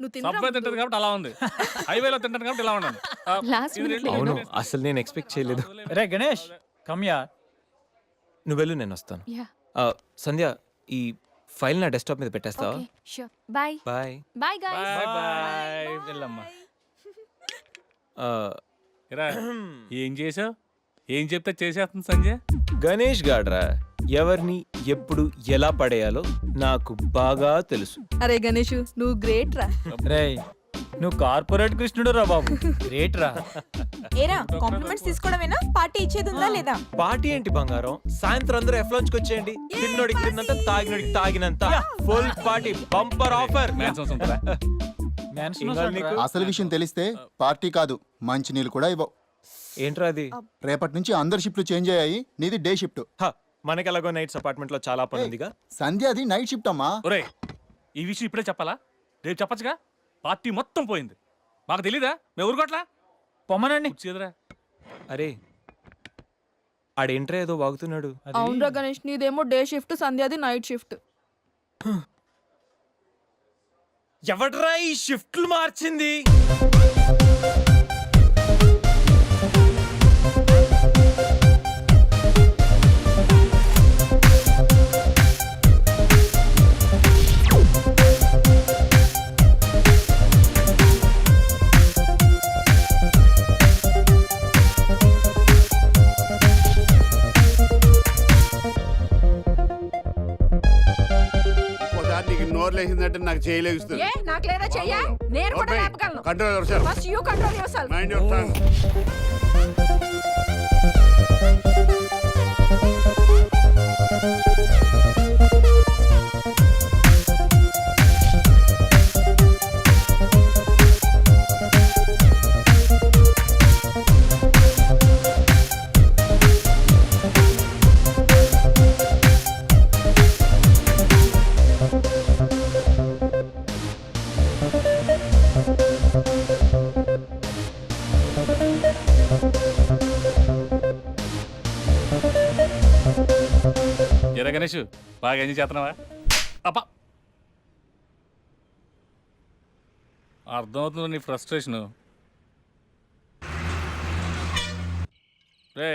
నువ్వు తింటది? కాబట్టి అలా ఉంది. హైవేలో తింటాను కాబట్టి ఇలా ఉన్నాను ఆ, Last ఇది minute రెండు- లో అవును రెండు- అసలు నేను ఎక్స్పెక్ట్ చేయలేదు. రే గణేష్ కమ్యా నువ్వు వెళ్ళు నేను వస్తాను. యా ఆ, సంధ్య ఈ ఫైల్ నా డెస్క్టాప్ మీద పెట్టేస్తావా? Okay sure bye bye bye guys bye bye వెళ్ళమ్మా. ఇరా ఏం చేసావు? ఏం చెప్తే చేసేస్తుంది సంజయ్ గణేష్ గాడ్రా. ఎవరిని ఎప్పుడు ఎలా పడేయాలో నాకు బాగా తెలుసు. అరే గణేష్ నువ్వు గ్రేట్ రా. రే నువ్వు కార్పొరేట్ కృష్ణుడు రా బాబు. గ్రేట్ రా. ఏరా కాంప్లిమెంట్స్ తీసుకోవడమేనా? పార్టీ ఇచ్చేది ఉందా లేదా? పార్టీ ఏంటి బంగారం? సాయంత్రం అందరూ ఎఫ్కి వచ్చేయండి. తిన్నోడికి తిన్నంత తాగినోడికి తాగినంత. Full party bumper offer? అసలు విషయం తెలిస్తే పార్టీ కాదు మంచి నీళ్ళు కూడా ఇవ్వవు. ఏంట్రా అది? రేపటి నుంచి అందరి షిఫ్ట్లు చేంజ్ అయ్యాయి నీది డే షిఫ్ట్ హ, మనకెలాగో నైట్స్ అపార్ట్మెంట్లో చాలా పని ఉందిగా. సంధ్య అది నైట్ షిఫ్ట్ అమ్మా. ఒరే ఈ విషయం ఇప్పుడే చెప్పాలా? రేపు చెప్పచ్చుగా? పార్టీ మొత్తం పోయింది. మాకు తెలీదా? మేము ఊరుకోట్లా? పొమ్మనండి. కూర్చేదిరా అరే ఆడేంట్రా ఏదో వాగుతున్నాడు. అవునరా గణేష్ నీదేమో డే షిఫ్ట్ సంధ్యాది నైట్ షిఫ్ట్ ఎవడ్రా ఈ షిఫ్ట్లు మార్చింది? నీకు నోరు లేచిందంటే నాకు చేయలేస్తుంది ఏ నాకు లేదా చెయ్యా? నేను కూడా లేపగలను. Control your first you control yourself mind your tongue Ganesh బాగా ఎంజాయ్ చేస్తున్నావా? అప్ప అర్థమవుతుంది నీ ఫ్రస్ట్రేషన్? రే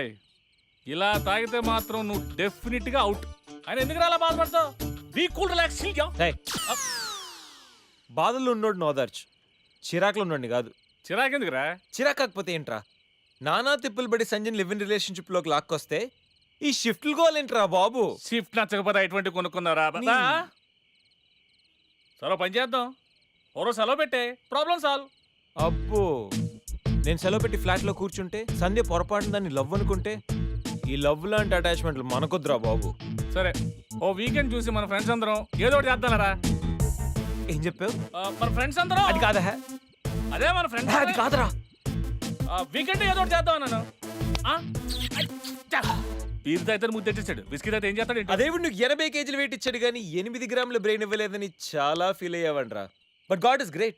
ఇలా తాగితే మాత్రం నువ్వు డెఫినెట్గా అవుట్ ఆయన ఎందుకు అలా బాధపడతావు బీ కూల్ రిలాక్స్ బాధల్లో ఉన్నోడు నోదార్చు. చిరాకులో ఉన్నోడిని కాదు. చిరాకెందుకురా? చిరాకు కాకపోతే ఏంట్రా? నానా తిప్పులు పడి సంజయ్ లివ్ ఇన్ రిలేషన్షిప్లోకి లాక్కొస్తే ఈ షిఫ్ట్లు గోలేంట్రా బాబు? షిఫ్ట్ నచ్చకపోతే ఎటువంటి కొనుక్కున్నారా నీ- సరే పని చేద్దాం. ఓరో సెలవు పెట్టే. Problem solve. అబ్బో. నేను సెలవు పెట్టి ఫ్లాట్లో కూర్చుంటే సంధ్య పొరపాటున దాన్ని లవ్ అనుకుంటే ఈ లవ్ లాంటి అటాచ్మెంట్లు మనకొద్దురా బాబు. సరే ఓ వీకెండ్ చూసి మన ఫ్రెండ్స్ అందరం ఏదో ఒకటి చేద్దాంరా ఏం చెప్పావు? మన ఫ్రెండ్స్ అందరం. అది కాదా? అదే మన ఫ్రెండ్స్ అది కాదురా. వీకెండ్ ఏదో ఒకటి చేద్దాం అన్నాను. బీర్ అయితే ముద్దు తెచ్చేసాడు బిస్కీ అయితే ఏం చేస్తాడు? అదేవిడు నువ్వు ఎనభై కేజీలు వెయిట్ ఇచ్చాడు కానీ ఎనిమిది గ్రాముల బ్రెయిన్ ఇవ్వలేదని చాలా ఫీల్ అయ్యావంట్రా బట్ గాడ్ ఇస్ గ్రేట్?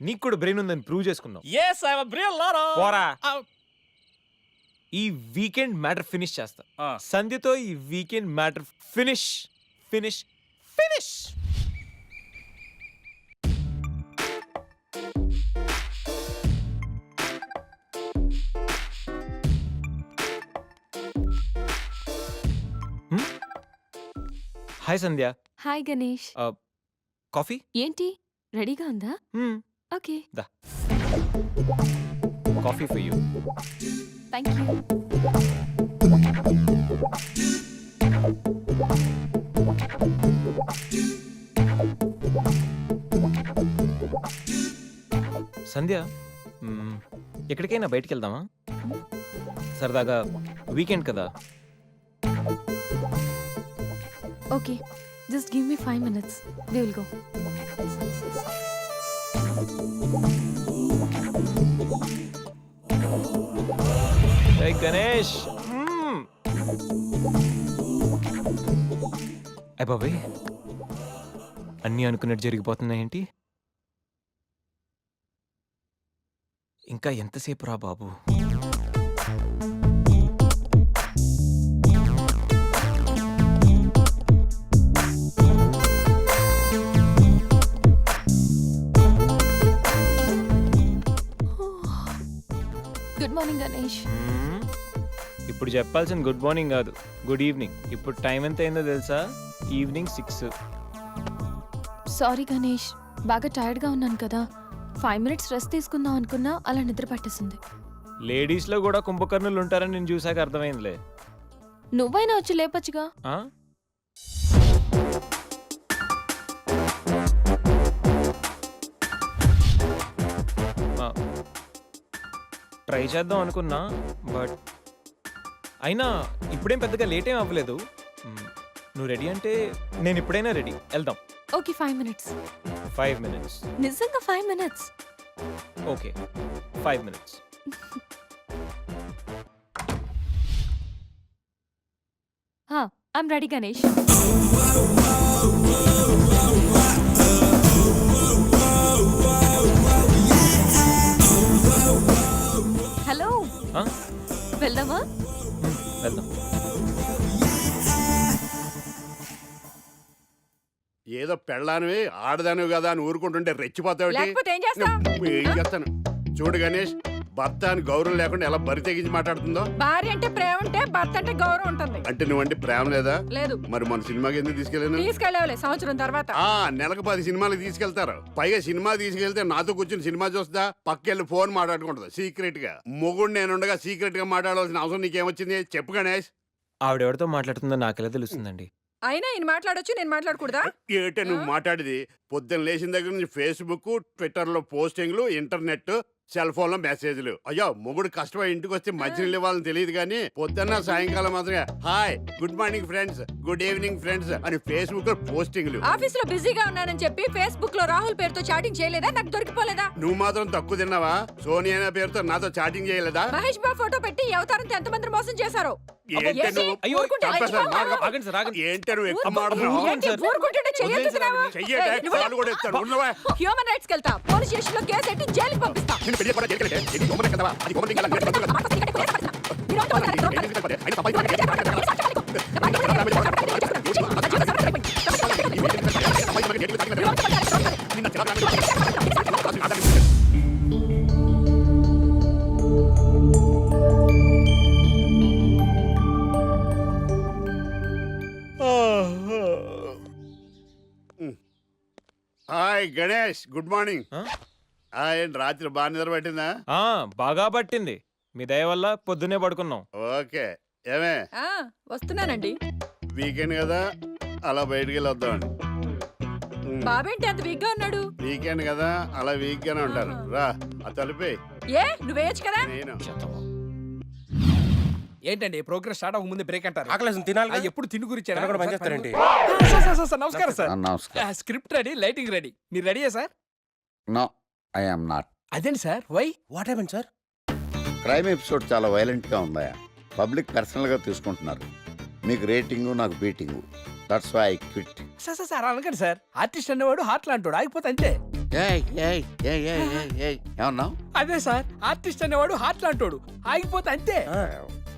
నీకు కూడా బ్రెయిన్ ఉందని ప్రూవ్ చేసుకున్నావు Yes, I'm a real Loro. పోరా ఆ, ఈ వీకెండ్ మ్యాటర్ ఫినిష్ చేస్తా. సంధ్యతో ఈ weekend matter finish finish finish hi Sandhya. Hi Ganesh. Coffee? ఏంటి? రెడీగా ఉందా? Okay. Coffee for you. Thank you. Sandhya మ్మ్, ఎక్కడికైనా బయటికి వెళ్దామా? సరదాగా వీకెండ్ కదా? Okay just give me five minutes we will go Ganesh మ్మ్. బాబాయ్ అన్నీ అనుకున్నట్టు జరిగిపోతున్నాయేంటి ఇంకా ఎంతసేపు రా బాబు? మార్నింగ్ గణేష్. ఇప్పుడు చెప్పాల్సిన గుడ్ మార్నింగ్ కాదు. గుడ్ ఈవినింగ్ ఇప్పుడు టైం ఎంత అయిందో తెలుసా? ఈవినింగ్ సిక్స్ సారీ గణేష్ బాగా టైర్డ్గా ఉన్నాను కదా. ఫైవ్ మినిట్స్ రెస్ట్ తీసుకుందాం అనుకున్నా అలా నిద్ర పట్టేసింది. లేడీస్లో కూడా కుంభకర్ణులు ఉంటారని నేను చూసాక అర్థమైందిలే. నువ్వైనా వచ్చి లేపచ్చుగా? ట్రై చేద్దాం అనుకున్నా బట్ అయినా ఇప్పుడేం పెద్దగా లేట్ ఏం అవ్వలేదు నువ్వు రెడీ అంటే నేను ఇప్పుడైనా రెడీ వెళ్దాం okay five minutes five minutes నిజంగా five minutes okay five minutes I'm ready Ganesh ఏదో పెళ్ళానివి ఆడదానివి కదా అని ఊరుకుంటుంటే రెచ్చిపోతావు లేకపోతే ఏం చేస్తావ్? ఏం చేస్తాను? చూడు గణేష్ భర్త అని గౌరవం లేకుండా ఎలా బరి తెగించి మాట్లాడుతుందో? భార్య అంటే ప్రేమ ఉంటే భర్త అంటే గౌరవం ఉంటుంది. అంటే నువ్వంటే ప్రేమ లేదా? లేదు. మరి మన సినిమాకి ఎందుకు తీసుకెళ్ళాను? తీసుకెళ్ళవలే సంవత్సరం తర్వాత. ఆ నెలకు పది సినిమాలు తీసుకెళ్తారు. పైగా సినిమా తీసుకెళ్తే నాతో కూర్చుని సినిమా చూస్తా పక్కెళ్ళి ఫోన్ మాట్లాడుకుంటుంది సీక్రెట్గా మొగుడు నేనుండగా సీక్రెట్గా మాట్లాడాల్సిన అవసరం నీకేమొచ్చింది? చెప్పు గణేష్. ఆవిడెవరితో మాట్లాడుతుందో నాకెలా తెలుస్తుందండి? అయినా ఈయన మాట్లాడొచ్చు నేను మాట్లాడకూడదా? ఏటే నువ్వు మాట్లాడేది? పొద్దున్న లేచిన దగ్గర నుంచి ఫేస్బుక్ ట్విట్టర్లో పోస్టింగ్లు ఇంటర్నెట్ సెల్ ఫోన్లో మెసేజ్లు. అయ్యో మొగుడు కష్టమై ఇంటికి వస్తే మంచినీళ్ళు ఇవ్వాలని తెలియదు కానీ పొద్దున్న సాయంకాలం మాత్రమే hi good morning friends good evening friends అని ఫేస్బుక్లో పోస్టింగ్లు. ఆఫీస్లో బిజీగా ఉన్నానని చెప్పి ఫేస్బుక్లో రాహుల్ పేరుతో చాటింగ్ చేయలేదా? నాకు దొరికిపోలేదా? నువ్వు మాత్రం తక్కువ తిన్నావా? సోనియా పేరుతో నాతో చాటింగ్ చేయలేదా? మహేష్ బాబు ఫోటో పెట్టి ఈ అవతారంతో ఎంతమంది మోసం చేశారు? ఏంటే? నువ్వు అయ్యో, ఊరుకుంటే చంపేస్తాను. చచ్చిపోతావు. మాకు- ఆగండి సార్ ఆగండి ఏంటే నువ్వు ఎక్కువ ఊరుకో. మాట్లాడుతున్నావు? ఏంటి? ఊరుకుంటుంటే చెయ్యెత్తుతున్నావా? చెయ్యటే, ఏయ్, నువ్వు- కాలు కూడా ఎత్తాను. ఉన్నవా? హ్యూమన్ రైట్స్ కెళ్తా పోలీస్ స్టేషన్లో కేసు ఎట్టి జైలుకి పంపిస్తా నిన్ను పెళ్ళి కూడా చేయగలిగితే, ఎన్ని కొమ్మలే కదవా? అది కొమ్మలే కదా, నేను బతుకుగా. ఎన్ని నిమిషాలు అయినా సంపాదించుకోవాలి. Hi Ganesh good morning. ఆ? ఏంటి రాత్రి బాగా నిద్ర పట్టిందా? ఆ, బాగా పట్టింది. మీ దయ వల్ల పొద్దున్నే పడుకున్నాం. ఓకే. ఏమే? ఆ, వస్తున్నానండి. వీకెండ్ కదా అలా బయటికి వెళ్ళి వద్దామండి ఉమ్, బాబేంటి అంత వీక్గా ఉన్నాడు? వీకెండ్ కదా అలా వీక్ గానే ఉంటారు ఆహా. రా ఆ తలిపే ఏ నువ్వేయచ్చు కదా? నేను. ఏంటండి ప్రోగ్రెస్ స్టార్ట్ అవ్వక ముందే బ్రేక్ అంటారు ఆకలేసం తినాలి ఎప్పుడు తిని గురించి తినకుండా పని చేస్తారేంటి? నమస్కారం సార్. నమస్కారం. Script ready lighting ready. మీరు రెడీయా sir? No I am not. అదేంటి sir? Why? What happen sir crime episode చాలా వైలెంట్గా ఉందా పబ్లిక్ పర్సనల్గా తీసుకుంటున్నారు. మీకు రేటింగు నాకు beating. That's why I quit sir sir sir అనకండి సార్. ఆర్టిస్ట్ అనేవాడు హార్ట్ లాంటాడు ఆగిపోతే అంతే. ఏమన్నావు? అదే సార్. ఆర్టిస్ట్ అనేవాడు హార్ట్ లాంటాడు ఆగిపోతే అంతే.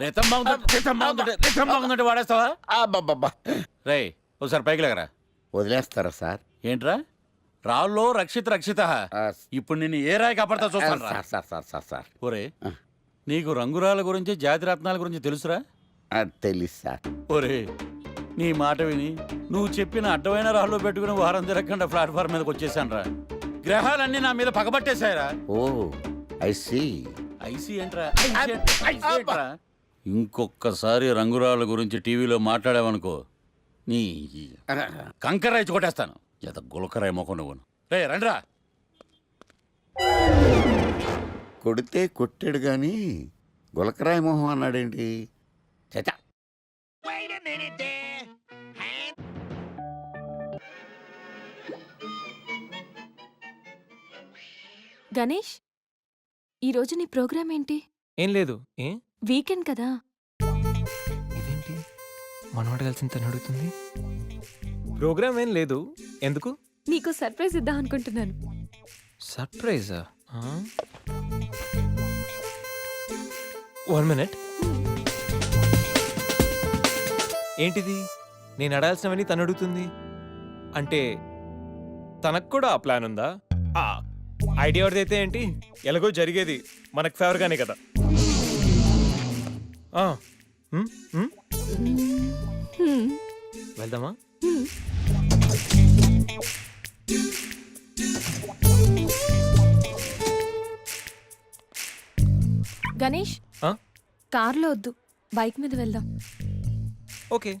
రితం బాగుందంటే రితం బాగుందంటే రితం బాగుందంటే వాడేస్తావా? అబ్బబ్బబ్బా. రేయ్ ఒకసారి పైకి లేకరా. వదిలేస్తారా సార్? ఏంట్రా? రాళ్ళో రక్షిత రక్షిత. ఇప్పుడు నిన్ను ఏ రాయి కాపాడతా చూస్తాను sir sir sir sir sir. ఒరే. నీకు రంగురాల గురించి జాతి రత్నాల గురించి తెలుసురా? ఆ, తెలీదు సార్. ఒరే నీ మాట విని నువ్వు చెప్పిన అడ్డమైన రాళ్ళు పెట్టుకుని వారం తిరగకుండా ప్లాట్ఫామ్ మీదకి వచ్చేసాను రా గ్రహాలన్నీ నా మీద పగబట్టేశాయరా. Oh I see. ఐసీ ఏంట్రా? ఇంకొక్కసారి రంగురాళ్ళ గురించి టీవీలో మాట్లాడావనుకో నీ కంకర రైచి కొట్టేస్తాను. ఎంత గులకరాయి మొక్క నువ్వు రే రండ్రా. కొడితే కొట్టాడు గాని గులకరాయ మొహం అన్నాడేంటి? చచా గణేష్? ఈరోజు నీ ప్రోగ్రామ్ ఏంటి? ఏం లేదు. ఏ? వీకెండ్ కదా. ఇదేంటి? మనవాడు కలిసి తను అడుగుతుంది? ప్రోగ్రామ్ ఏం లేదు. ఎందుకు? నీకు సర్ప్రైజ్ ఇద్దాం అనుకుంటున్నాను. సర్ప్రైజా? One minute. ఏంటిది? నేను అడాల్సినవని తను అడుగుతుంది. అంటే తనకు కూడా ఆ ప్లాన్ ఉందా? ఆ, ఐడియా ఎవరిదైతే ఏంటి? ఎలాగో జరిగేది మనకు ఫేవర్గానే కదా. ఆ, ఉమ్, ఉమ్, హ్మ్, వెళ్దామా. గణేష్ ఆ? కార్లో వద్దు. బైక్ మీద వెళ్దాం. ఓకే.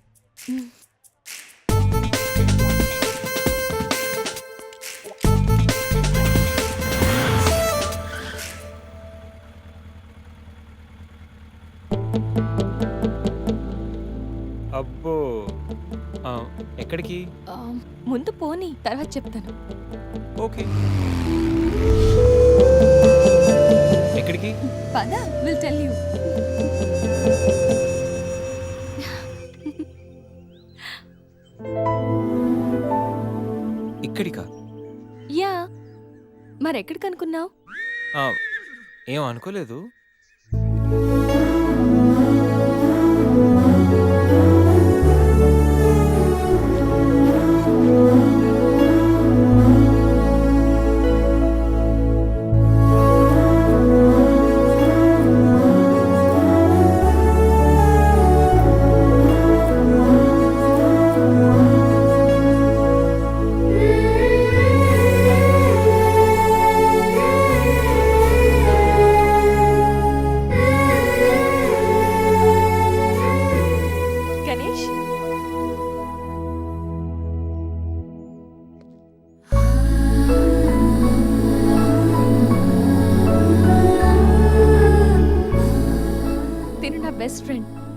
అబ్బో. ఆ, ఎక్కడికి? ఆ, ముందు పోనీ తర్వాత చెప్తాను. ఓకే. ఎక్కడికి? పద విల్ టెల్ యూ ఇక్కడికా? యా. మరెక్కడికి అనుకున్నావు? ఆ, ఏం అనుకోలేదు.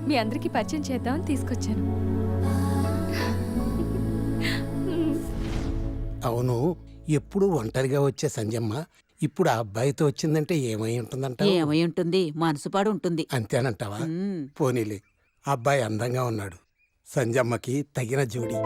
మీ అందరికీ పరిచయం చేద్దామని తీసుకొచ్చాను. అవును ఎప్పుడు ఒంటరిగా వచ్చే సంజమ్మ ఇప్పుడు ఆ అబ్బాయితో వచ్చిందంటే ఏమై ఉంటుందంట? ఏమై ఉంటుంది? మనసుపాడు ఉంటుంది. అంతేనంటావా. పోనీలే అబ్బాయి అందంగా ఉన్నాడు. సంజమ్మకి తగిన జోడి.